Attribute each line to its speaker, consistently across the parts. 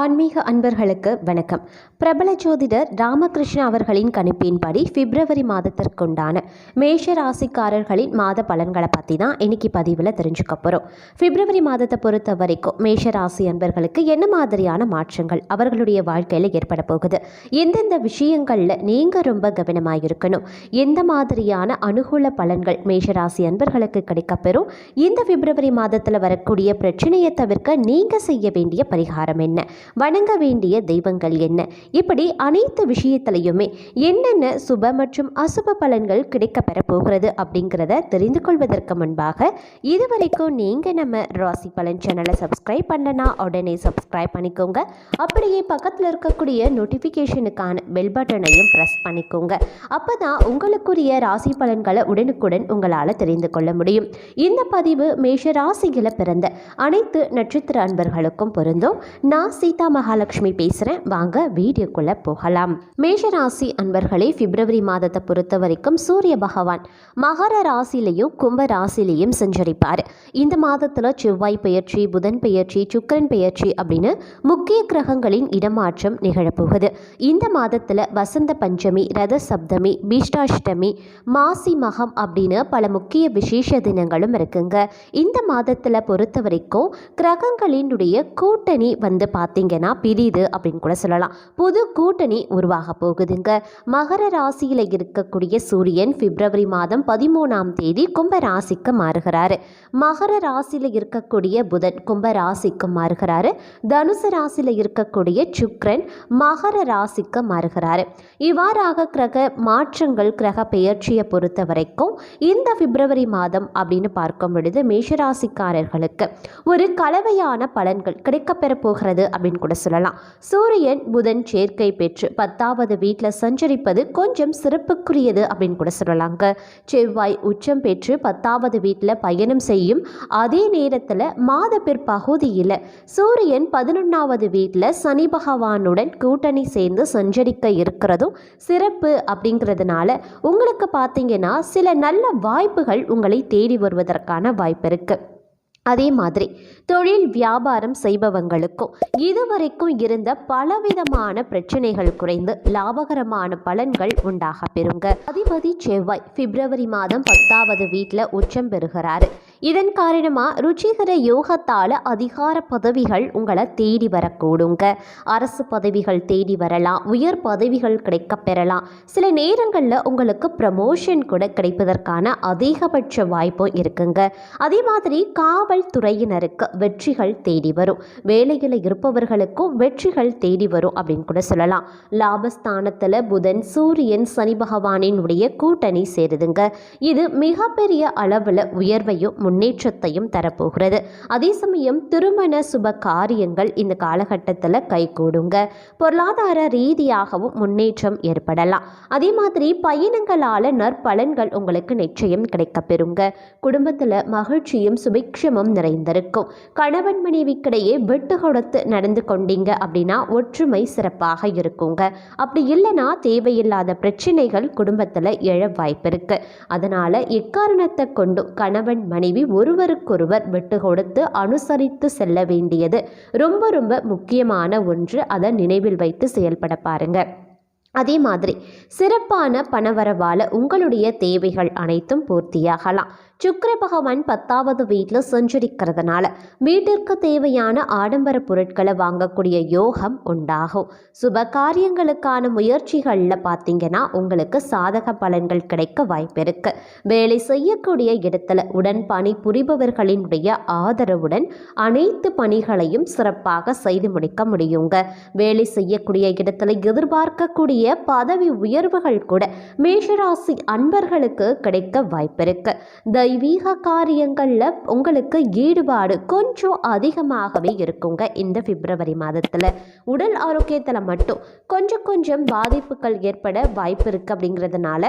Speaker 1: ஆன்மீக அன்பர்களுக்கு வணக்கம். பிரபல ஜோதிடர் ராமகிருஷ்ண அவர்களின் கணிப்பின்படி பிப்ரவரி மாதத்திற்குண்டான மேஷ ராசிக்காரர்களின் மாத பலன்களை பற்றி தான் இன்னைக்கு பதிவில் தெரிஞ்சுக்க போகிறோம் பிப்ரவரி மாதத்தை பொறுத்த வரைக்கும் மேஷ ராசி அன்பர்களுக்கு என்ன மாதிரியான மாற்றங்கள் அவர்களுடைய வாழ்க்கையில் ஏற்பட போகுது? எந்தெந்த விஷயங்களில் நீங்கள் ரொம்ப கவனமாக இருக்கணும்? எந்த மாதிரியான அனுகூல பலன்கள் மேஷ ராசி அன்பர்களுக்கு கிடைக்கப்பெறும்? இந்த பிப்ரவரி மாதத்தில் வரக்கூடிய பிரச்சனையை தவிர்க்க நீங்கள் செய்ய வேண்டிய பரிகாரம் என்ன? வணங்க வேண்டிய தெய்வங்கள் என்ன? இப்படி அனைத்து விஷயத்திலையுமே என்னென்ன சுப மற்றும் அசுப பலன்கள் கிடைக்க பெற போகிறது அப்படிங்கிறத தெரிந்து கொள்வதற்கு முன்பாக இதுவரைக்கும் நீங்கள் நம்ம ராசி பலன் சேனலை சப்ஸ்கிரைப் பண்ணனா உடனே சப்ஸ்கிரைப் பண்ணிக்கோங்க. அப்படியே பக்கத்தில் இருக்கக்கூடிய நோட்டிஃபிகேஷனுக்கான பெல் பட்டனையும் ப்ரெஸ் பண்ணிக்கோங்க. அப்போ தான் உங்களுக்குரிய ராசி பலன்களை உடனுக்குடன் உங்களால் தெரிந்து கொள்ள முடியும். இந்த பதிவு மேஷ ராசியில் பிறந்த அனைத்து நட்சத்திர அன்பர்களுக்கும் பொருந்தும். நாசி சீதா மகாலட்சுமி பேசுகிறேன் வாங்க வீடியோக்குள்ளே போகலாம். மேஷராசி அன்பர்களே பிப்ரவரி மாதத்தை பொறுத்த வரைக்கும் சூரிய பகவான் மகர ராசிலையும் கும்ப ராசிலையும் சஞ்சரிப்பார் இந்த மாதத்தில் செவ்வாய் பெயர்ச்சி புதன் பெயர்ச்சி சுக்கரன் பெயர்ச்சி அப்படின்னு முக்கிய கிரகங்களின் இடமாற்றம் நிகழப்போகுது. இந்த மாதத்தில் வசந்த பஞ்சமி ரத சப்தமி பீஷ்டாஷ்டமி மாசி மகம் அப்படின்னு பல முக்கிய விசேஷ தினங்களும் இருக்குங்க. இந்த மாதத்தில் பொறுத்த வரைக்கும் கிரகங்களினுடைய கூட்டணி வந்து பார்த்து பார்த்தீங்கன்னா பிரியுது அப்படின்னு கூட சொல்லலாம். புது கூட்டணி உருவாக போகுதுங்க. மகர ராசியில் இருக்கக்கூடிய சூரியன் பிப்ரவரி மாதம் பதிமூணாம் தேதி கும்ப ராசிக்கு மாறுகிறாரு. மகர ராசியில் இருக்கக்கூடிய புதன் கும்ப ராசிக்கு மாறுகிறாரு. தனுசு ராசியில் இருக்கக்கூடிய சுக்ரன் மகர ராசிக்கு மாறுகிறாரு. இவ்வாறாக கிரக மாற்றங்கள் கிரக பெயர்ச்சியை பொறுத்த வரைக்கும் இந்த பிப்ரவரி மாதம் அப்படின்னு பார்க்கும் பொழுது மேஷராசிக்காரர்களுக்கு ஒரு கலவையான பலன்கள் கிடைக்கப்பெற போகிறது அப்படின்னு அப்படின்னு கூட சொல்லலாம். சூரியன் புதன் சேர்க்கை பெற்று பத்தாவது வீட்டில் சஞ்சரிப்பது கொஞ்சம் சிறப்புக்குரியது அப்படின்னு கூட சொல்லலாங்க. செவ்வாய் உச்சம் பெற்று பத்தாவது வீட்டில் பயணம் செய்யும் அதே நேரத்தில் மாத பிற்பகுதியில் சூரியன் பதினொன்றாவது வீட்டில் சனி பகவானுடன் கூட்டணி சேர்ந்து சஞ்சரிக்க இருக்கிறதும் சிறப்பு அப்படிங்கிறதுனால உங்களுக்கு பார்த்தீங்கன்னா சில நல்ல வாய்ப்புகள் உங்களை தேடி வருவதற்கான வாய்ப்பு இருக்குது அதே மாதிரி தொழில் வியாபாரம் செய்பவங்களுக்கும் இதுவரைக்கும் இருந்த பலவிதமான பிரச்சனைகள் குறைந்து லாபகரமான பலன்கள் உண்டாக பெறுங்க. அதிபதி செவ்வாய் பிப்ரவரி மாதம் பத்தாவது வீட்டில் உச்சம் பெறுகிறாரு. இதன் காரணமாக ருச்சிகர யோகத்தால் அதிகார பதவிகள் உங்களை தேடி வரக்கூடுங்க. அரசு பதவிகள் தேடி வரலாம் உயர் பதவிகள் கிடைக்க பெறலாம். சில நேரங்களில் உங்களுக்கு ப்ரமோஷன் கூட கிடைப்பதற்கான அதிகபட்ச வாய்ப்பும் இருக்குங்க. அதே மாதிரி காவல்துறையினருக்கு வெற்றிகள் தேடி வரும். வேலையில் இருப்பவர்களுக்கும் வெற்றிகள் தேடி வரும் அப்படின்னு கூட சொல்லலாம். லாபஸ்தானத்தில் புதன் சூரியன் சனி பகவானினுடைய கூட்டணி சேருதுங்க. இது மிகப்பெரிய அளவில் உயர்வையும் முன்னேற்றத்தையும் தரப்போகிறது. அதே சமயம் திருமண சுப காரியங்கள் இந்த காலகட்டத்தில் கைகூடுங்க பொருளாதார ரீதியாகவும் முன்னேற்றம் ஏற்படலாம். அதே மாதிரி பயணங்களால் நற்பலன்கள் உங்களுக்கு நிச்சயம் கிடைக்கப்பெறுங்க. குடும்பத்தில் மகிழ்ச்சியும் சுபிக்ஷமும் நிறைந்திருக்கும். கணவன் மனைவிக்கிடையே விட்டு கொடுத்து நடந்து கொண்டீங்க அப்படின்னா ஒற்றுமை சிறப்பாக இருக்குங்க. அப்படி இல்லைன்னா தேவையில்லாத பிரச்சனைகள் குடும்பத்தில் எழ வாய்ப்பு இருக்கு அதனால எக்காரணத்தை கொண்டும் கணவன் மனைவி ஒருவருக்கொருவர் விட்டு கொடுத்து அனுசரித்து செல்ல வேண்டியது ரொம்ப ரொம்ப முக்கியமான ஒன்று. அதை நினைவில் வைத்து செயல்பட பாருங்க. அதே மாதிரி சிறப்பான பணவரவால் உங்களுடைய தேவைகள் அனைத்தும் பூர்த்தியாகலாம். சுக்கர பகவான் பத்தாவது வீட்டில் சஞ்சரிக்கிறதுனால வீட்டிற்கு தேவையான ஆடம்பர பொருட்களை வாங்கக்கூடிய யோகம் உண்டாகும். சுப காரியங்களுக்கான முயற்சிகளில் பார்த்தீங்கன்னா உங்களுக்கு சாதக பலன்கள் கிடைக்க வாய்ப்பு இருக்கு. வேலை செய்யக்கூடிய இடத்துல உடன் பணி புரிபவர்களினுடைய ஆதரவுடன் அனைத்து பணிகளையும் சிறப்பாக செய்து முடிக்க முடியுங்க. வேலை செய்யக்கூடிய இடத்துல எதிர்பார்க்கக்கூடிய பதவி உயர்வுகள் கூட மேஷராசி அன்பர்களுக்கு கிடைக்க வாய்ப்பு இருக்கு. தெய்வீக காரியங்களில் உங்களுக்கு ஈடுபாடு கொஞ்சம் அதிகமாகவே இருக்குங்க இந்த பிப்ரவரி மாதத்தில். உடல் ஆரோக்கியத்தில் மட்டும் கொஞ்சம் கொஞ்சம் பாதிப்புகள் ஏற்பட வாய்ப்பு இருக்குது அப்படிங்கிறதுனால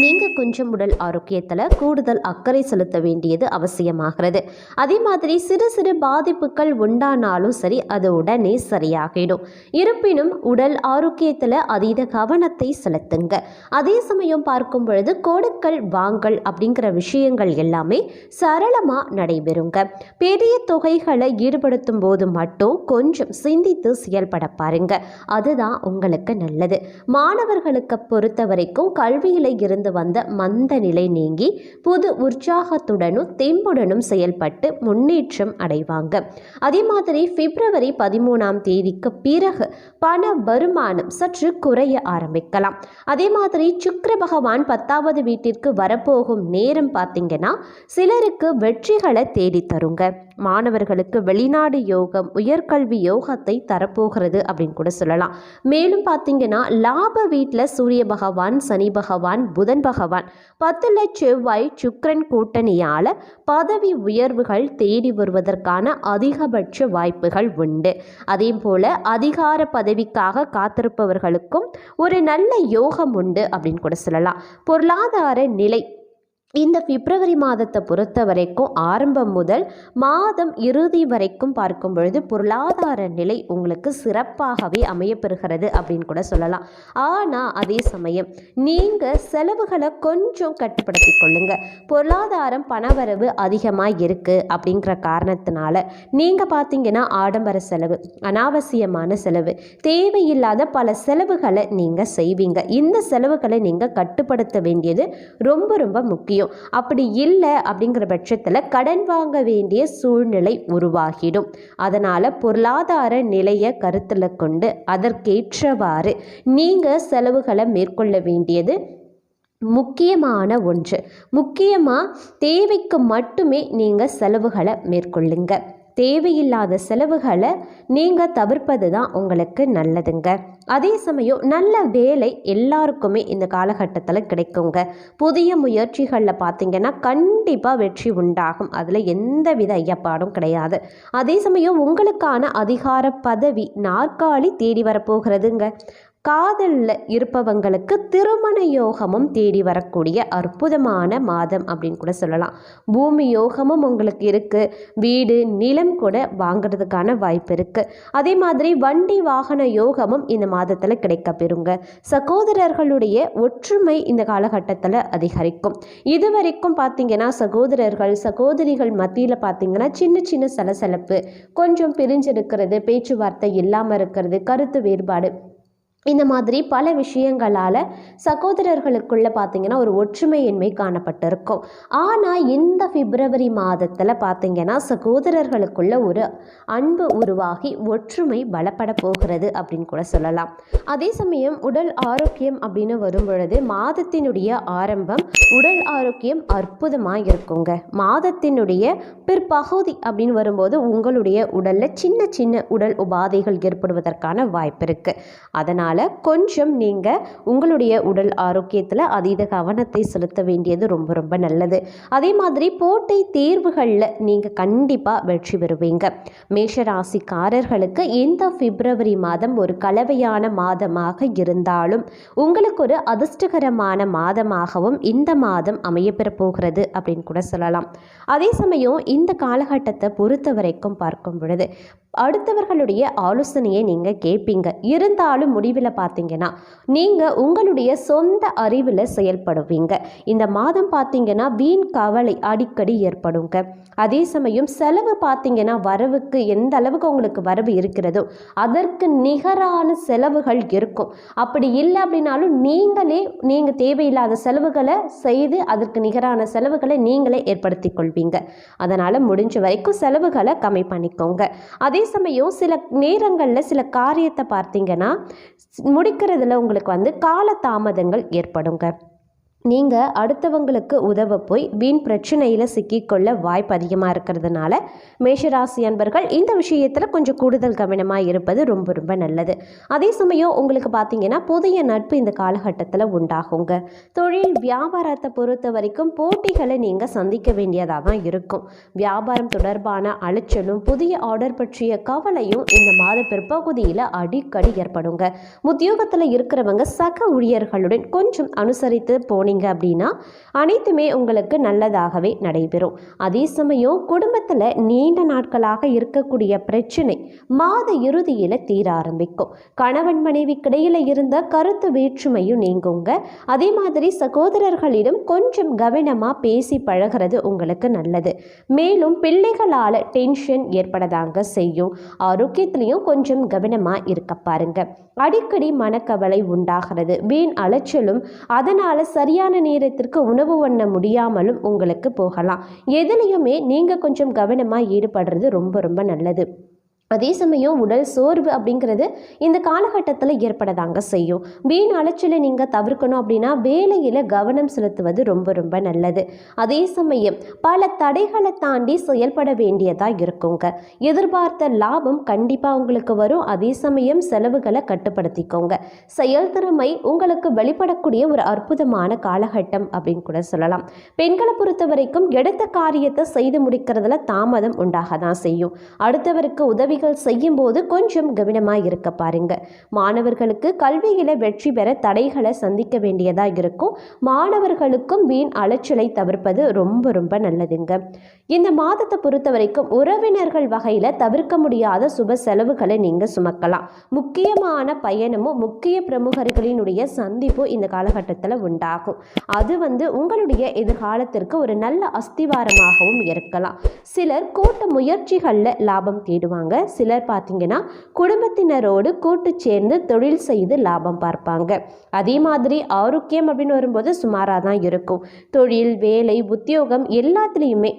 Speaker 1: நீங்கள் கொஞ்சம் உடல் ஆரோக்கியத்தில் கூடுதல் அக்கறை செலுத்த வேண்டியது அவசியமாகிறது. அதே மாதிரி சிறு சிறு பாதிப்புகள் உண்டானாலும் சரி அது உடனே சரியாகிடும். இருப்பினும் உடல் ஆரோக்கியத்தில் அதீத கவனத்தை செலுத்துங்க. அதே சமயம் பார்க்கும் பொழுது கொடுக்கல் வாங்கல் அப்படிங்கிற விஷயங்கள் எல்லாமே சரளமாக நடைபெறுங்க. பெரிய தொகைகளை ஈடுபடுத்தும் போது மட்டும் கொஞ்சம் சிந்தித்து செயல்பட பாருங்க. அதுதான் உங்களுக்கு நல்லது. மாணவர்களுக்கு பொறுத்த வரைக்கும் கல்வியில் இருந்து வந்த மந்த நிலை நீங்கி புது உற்சாகத்துடனும் தெம்புடனும் செயல்பட்டு முன்னேற்றம் அடைவாங்க. அதே மாதிரி பிப்ரவரி பதிமூணாம் தேதிக்கு பிறகு பண வருமானம் சற்று குறைய ஆரம்பிக்கலாம். அதே மாதிரி சுக்கர பகவான் பத்தாவது வீட்டிற்கு வரப்போகும் நேரம் பார்த்தீங்கன்னா சிலருக்கு வெற்றிகளை தேடி தருங்க மாணவர்களுக்கு வெளிநாடு யோகம் உயர்கல்வி யோகத்தை தரப்போகிறது அப்படின்னு கூட சொல்லலாம். மேலும் பார்த்தீங்கன்னா லாப வீட்டில் சூரிய பகவான் சனி பகவான் புதன் பகவான் பத்தில் செவ்வாய் சுக்ரன் கூட்டணியால் பதவி உயர்வுகள் தேடி வருவதற்கான அதிகபட்ச வாய்ப்புகள் உண்டு. அதே போல் அதிகார பதவிக்காக காத்திருப்பவர்களுக்கும் ஒரு நல்ல யோகம் உண்டு அப்படின்னு கூட சொல்லலாம். பொருளாதார நிலை இந்த பிப்ரவரி மாதத்தை பொறுத்த வரைக்கும் ஆரம்பம் முதல் மாதம் இறுதி வரைக்கும் பார்க்கும் பொழுது பொருளாதார நிலை உங்களுக்கு சிறப்பாகவே அமையப்பெறுகிறது அப்படின்னு கூட சொல்லலாம். ஆனால் அதே சமயம் நீங்கள் செலவுகளை கொஞ்சம் கட்டுப்படுத்தி கொள்ளுங்க. பொருளாதாரம் பணவரவு அதிகமாக இருக்குது அப்படிங்கிற காரணத்தினால நீங்கள் பார்த்தீங்கன்னா ஆடம்பர செலவு அனாவசியமான செலவு தேவையில்லாத பல செலவுகளை நீங்கள் செய்வீங்க. இந்த செலவுகளை நீங்கள் கட்டுப்படுத்த வேண்டியது ரொம்ப ரொம்ப முக்கியம். முடியும். அப்படி இல்லை அப்படிங்கிற பட்சத்தில் கடன் வாங்க வேண்டிய சூழ்நிலை உருவாகிடும். அதனால் பொருளாதார நிலையை கருத்தில் கொண்டு அதற்கேற்றவாறு நீங்கள் செலவுகளை மேற்கொள்ள வேண்டியது முக்கியமான ஒன்று. முக்கியமாக தேவைக்கு மட்டுமே நீங்கள் செலவுகளை மேற்கொள்ளுங்கள் தேவையில்லாத செலவுகளை நீங்கள் தவிர்ப்பது தான் உங்களுக்கு நல்லதுங்க. அதே சமயம் நல்ல வேலை எல்லாருக்குமே இந்த காலகட்டத்தில் கிடைக்குங்க. புதிய முயற்சிகளில் பார்த்தீங்கன்னா கண்டிப்பாக வெற்றி உண்டாகும். அதில் எந்த வித ஐயப்பாடும் கிடையாது. அதே சமயம் உங்களுக்கான அதிகார பதவி நாற்காலி தேடி வரப்போகிறதுங்க. காதலில் இருப்பவங்களுக்கு திருமண யோகமும் தேடி வரக்கூடிய அற்புதமான மாதம் அப்படின்னு கூட சொல்லலாம். பூமி யோகமும் உங்களுக்கு இருக்குது வீடு நிலம் கூட வாங்கிறதுக்கான வாய்ப்பு இருக்குது அதே மாதிரி வண்டி வாகன யோகமும் இந்த மாதத்தில் கிடைக்க பெறுங்க. சகோதரர்களுடைய ஒற்றுமை இந்த காலகட்டத்தில் அதிகரிக்கும். இது வரைக்கும் பார்த்தீங்கன்னா சகோதரர்கள் சகோதரிகள் மத்தியில் பார்த்தீங்கன்னா சின்ன சின்ன சலசலப்பு கொஞ்சம் பிரிஞ்சிருக்கிறது பேச்சுவார்த்தை இல்லாமல் இருக்கிறது கருத்து வேறுபாடு இந்த மாதிரி பல விஷயங்களால் சகோதரர்களுக்குள்ளே பார்த்திங்கன்னா ஒரு ஒற்றுமையின்மை காணப்பட்டிருக்கும். ஆனால் இந்த பிப்ரவரி மாதத்தில் பார்த்திங்கன்னா சகோதரர்களுக்குள்ள ஒரு அன்பு உருவாகி ஒற்றுமை பலப்பட போகிறது அப்படின்னு கூட சொல்லலாம். அதே சமயம் உடல் ஆரோக்கியம் அப்படின்னு வரும் பொழுது மாதத்தினுடைய ஆரம்பம் உடல் ஆரோக்கியம் அற்புதமாக இருக்குங்க. மாதத்தினுடைய பிற்பகுதி அப்படின்னு வரும்போது உங்களுடைய உடலில் சின்ன சின்ன உடல் உபாதைகள் ஏற்படுவதற்கான வாய்ப்பு இருக்குது அதனால் அதனால் கொஞ்சம் நீங்கள் உங்களுடைய உடல் ஆரோக்கியத்தில் அதீத கவனத்தை செலுத்த வேண்டியது ரொம்ப ரொம்ப நல்லது. அதே மாதிரி போட்டி தேர்வுகளில் நீங்கள் கண்டிப்பாக வெற்றி பெறுவீங்க. மேஷராசிக்காரர்களுக்கு இந்த பிப்ரவரி மாதம் ஒரு கலவையான மாதமாக இருந்தாலும் உங்களுக்கு ஒரு அதிர்ஷ்டகரமான மாதமாகவும் இந்த மாதம் அமையப்பெற போகிறது அப்படின்னு கூட சொல்லலாம். அதே சமயம் இந்த காலகட்டத்தை பொறுத்த வரைக்கும் பார்க்கும் பொழுது அடுத்தவர்களுடைய ஆலோசனையை நீங்கள் கேட்பீங்க இருந்தாலும் முடிவில் பார்த்தீங்கன்னா நீங்கள் உங்களுடைய சொந்த அறிவில் செயல்படுவீங்க. இந்த மாதம் பார்த்தீங்கன்னா வீண் கவலை அடிக்கடி ஏற்படுங்க. அதே சமயம் செலவு பார்த்தீங்கன்னா வரவுக்கு எந்த அளவுக்கு உங்களுக்கு வரவு இருக்கிறதோ அதற்கு நிகரான செலவுகள் இருக்கும். அப்படி இல்லை அப்படின்னாலும் நீங்களே நீங்கள் தேவையில்லாத செலவுகளை செய்து அதற்கு நிகரான செலவுகளை நீங்களே ஏற்படுத்தி கொள்வீங்க. அதனால் முடிஞ்ச வரைக்கும் செலவுகளை கம்மி பண்ணிக்கோங்க. அதே அதே சமயம் சில நேரங்களில் சில காரியத்தை பார்த்தீங்கன்னா முடிக்கிறதுல உங்களுக்கு வந்து கால தாமதங்கள் ஏற்படுங்க. நீங்கள் அடுத்தவங்களுக்கு உதவ போய் வீண் பிரச்சனையில் சிக்கிக்கொள்ள வாய்ப்பு அதிகமாக இருக்கிறதுனால மேஷராசி அன்பர்கள் இந்த விஷயத்தில் கொஞ்சம் கூடுதல் கவனமாக இருப்பது ரொம்ப ரொம்ப நல்லது. அதே சமயம் உங்களுக்கு பார்த்தீங்கன்னா புதிய நட்பு இந்த காலகட்டத்தில் உண்டாகுங்க. தொழில் வியாபாரத்தை பொறுத்த வரைக்கும் போட்டிகளை நீங்கள் சந்திக்க வேண்டியதாக தான் இருக்கும். வியாபாரம் தொடர்பான அலைச்சலும் புதிய ஆர்டர் பற்றிய கவலையும் இந்த மாத பிற்பகுதியில் அடிக்கடி ஏற்படுங்க. உத்தியோகத்தில் இருக்கிறவங்க சக ஊழியர்களுடன் கொஞ்சம் அனுசரித்து போனீங்க போனீங்க அப்படின்னா அனைத்துமே உங்களுக்கு நல்லதாகவே நடைபெறும். அதே சமயம் குடும்பத்தில் நீண்ட நாட்களாக இருக்கக்கூடிய பிரச்சனை மாத இறுதியில் தீர ஆரம்பிக்கும். கணவன் மனைவிக்கிடையில் இருந்த கருத்து வேற்றுமையும் நீங்குங்க. அதே மாதிரி சகோதரர்களிடம் கொஞ்சம் கவனமாக பேசி பழகிறது உங்களுக்கு நல்லது. மேலும் பிள்ளைகளால் டென்ஷன் ஏற்படதாங்க செய்யும். ஆரோக்கியத்திலையும் கொஞ்சம் கவனமாக இருக்க பாருங்க. அடிக்கடி மனக்கவலை உண்டாகிறது. வீண் அலைச்சலும் அதனால் சரியான நேரத்திற்கு உணவு உண்ண முடியாமலும் உங்களுக்கு போகலாம். எதுலேயுமே நீங்கள் கொஞ்சம் கவனமாக ஈடுபடுறது ரொம்ப ரொம்ப நல்லது. அதே சமயம் உடல் சோர்வு அப்படிங்கிறது இந்த காலகட்டத்தில் ஏற்படதாங்க செய்யும். வீண் அலைச்சலை நீங்கள் தவிர்க்கணும் அப்படின்னா வேலையில் கவனம் செலுத்துவது ரொம்ப ரொம்ப நல்லது. அதே சமயம் பல தடைகளை தாண்டி செயல்பட வேண்டியதாக இருக்குங்க. எதிர்பார்த்த லாபம் கண்டிப்பாக உங்களுக்கு வரும். அதே சமயம் செலவுகளை கட்டுப்படுத்திக்கோங்க. செயல்திறமை உங்களுக்கு வெளிப்படக்கூடிய ஒரு அற்புதமான காலகட்டம் அப்படின்னு கூட சொல்லலாம். பெண்களை பொறுத்த வரைக்கும் எடுத்த காரியத்தை செய்து முடிக்கிறதுல தாமதம் உண்டாக தான் செய்யும். அடுத்தவருக்கு உதவி பணிகள் செய்யும்போது கொஞ்சம் கவனமாக இருக்க பாருங்க. மாணவர்களுக்கு கல்வியில் வெற்றி பெற தடைகளை சந்திக்க வேண்டியதாக இருக்கும். மாணவர்களுக்கும் வீண் அலைச்சலை தவிர்ப்பது ரொம்ப ரொம்ப நல்லதுங்க. இந்த மாதத்தை பொறுத்த வரைக்கும் உறவினர்கள் வகையில் தவிர்க்க முடியாத சுப செலவுகளை நீங்கள் சுமக்கலாம். முக்கியமான பயணமும் முக்கிய பிரமுகர்களினுடைய சந்திப்பும் இந்த காலகட்டத்தில் உண்டாகும். அது வந்து உங்களுடைய எதிர்காலத்திற்கு ஒரு நல்ல அஸ்திவாரமாகவும் இருக்கலாம். சிலர் கூட்ட முயற்சிகளில் லாபம் தேடுவாங்க சிலர் பார்த்தீங்கன்னா குடும்பத்தினரோடு கூட்டு சேர்ந்து தொழில் செய்து லாபம் பார்ப்பாங்க. அதே மாதிரி ஆரோக்கியம் அப்படின்னு வரும்போது சுமாராக தான் இருக்கும். தொழில் வேலை உத்தியோகம் எல்லாத்துலேயுமே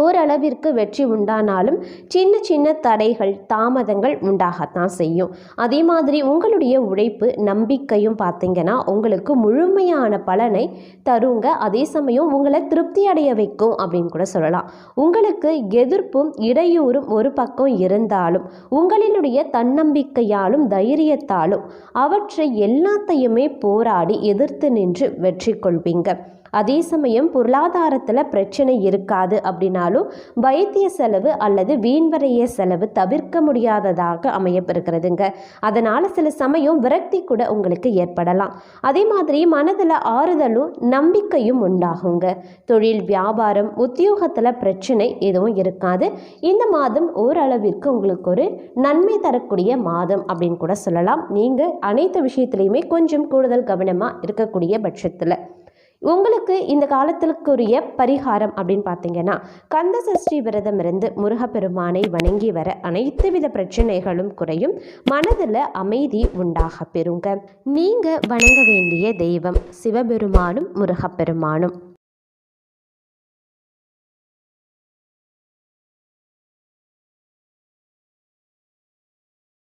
Speaker 1: ஓரளவிற்கு வெற்றி உண்டானாலும் சின்ன சின்ன தடைகள் தாமதங்கள் உண்டாகத்தான் செய்யும். அதே மாதிரி உங்களுடைய உழைப்பு நம்பிக்கையும் பார்த்தீங்கன்னா உங்களுக்கு முழுமையான பலனை தருங்க. அதே சமயம் உங்களை திருப்தி அடைய வைக்கும் அப்படின்னு கூட சொல்லலாம். உங்களுக்கு எதிர்ப்பும் இடையூறும் ஒரு பக்கம் இருந்தாலும் உங்களினுடைய தன்னம்பிக்கையாலும் தைரியத்தாலும் அவற்றை எல்லாத்தையுமே போராடி எதிர்த்து நின்று வெற்றி கொள்வீங்க. அதே சமயம் பொருளாதாரத்தில் பிரச்சனை இருக்காது அப்படின்னாலும் வைத்திய செலவு அல்லது வீண்வரைய செலவு தவிர்க்க முடியாததாக அமையப்பெறுகிறதுங்க. அதனால் சில சமயம் விரக்தி கூட உங்களுக்கு ஏற்படலாம். அதே மாதிரி மனதில் ஆறுதலும் நம்பிக்கையும் உண்டாகுங்க. தொழில் வியாபாரம் உத்தியோகத்தில் பிரச்சனை எதுவும் இருக்காது. இந்த மாதம் ஓரளவிற்கு உங்களுக்கு ஒரு நன்மை தரக்கூடிய மாதம் அப்படின்னு கூட சொல்லலாம். நீங்கள் அனைத்து விஷயத்துலையுமே கொஞ்சம் கூடுதல் கவனமாக இருக்கக்கூடிய பட்சத்தில். உங்களுக்கு இந்த காலத்திற்குரிய பரிகாரம் அப்படின்னு பார்த்தீங்கன்னா கந்த சஷ்டி விரதம் இருந்து முருகப்பெருமானை வணங்கி வர அனைத்து வித பிரச்சனைகளும் குறையும். மனதில் அமைதி உண்டாக பெறுங்க. நீங்கள் வணங்க வேண்டிய தெய்வம் சிவபெருமானும் முருகப்பெருமானும்.